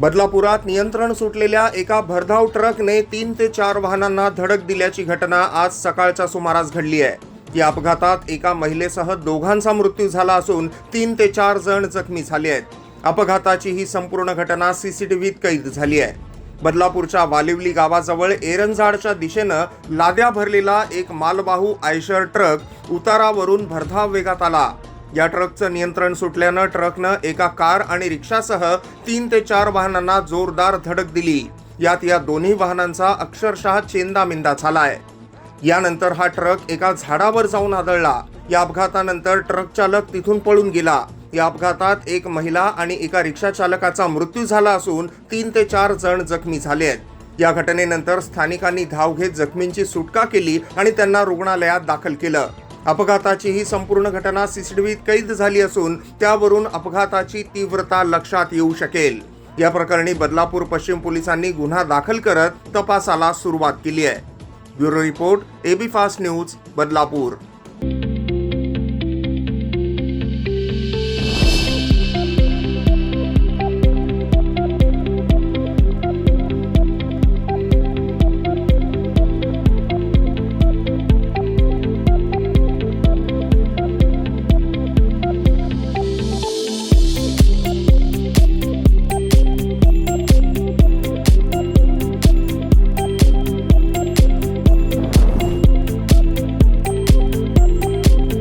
बदलापुरात नियंत्रण सुटलेल्या एका भरधाव ट्रकने तीन ते चार वाहनांना धडक दिल्याची घटना आज सकाळच्या सुमारास घडली आहे. या अपघातात एका महिलेसह दोघांचा मृत्यू झाला असून तीन ते चार जण जखमी झाले आहेत. अपघाताची ही संपूर्ण घटना सीसीटीव्हीत कैद झाली आहे. बदलापूरच्या वालिवली गावाजवळ एरंजाडच्या दिशेनं लाद्या भरलेला एक मालवाहू आयशर ट्रक उतारावरून भरधाव वेगात आला. या ट्रकचं नियंत्रण सुटल्यानं ट्रकनं एका कार आणि रिक्षासह तीन ते चार वाहनांना जोरदार धडक दिली. यात या दोन्ही वाहनांचा अक्षरशः चेंदामेंदा झालाय. यानंतर हा ट्रक एका झाडावर जाऊन आदळला. या अपघातानंतर ट्रक चालक तिथून पळून गेला. या अपघातात एक महिला आणि एका रिक्षा चालकाचा मृत्यू झाला असून तीन ते चार जण जखमी झाले आहेत. या घटनेनंतर स्थानिकांनी धाव घेत जखमींची सुटका केली आणि त्यांना रुग्णालयात दाखल केलं. अपघाताची ही संपूर्ण घटना सीसीटीव्हीत कैद झाली असून त्यावरून अपघाताची तीव्रता लक्षात येऊ शकेल. या प्रकरणी बदलापूर पश्चिम पोलिसांनी गुन्हा दाखल करत तपासाला सुरुवात केली आहे. Bureau report AB fast news Badlapur.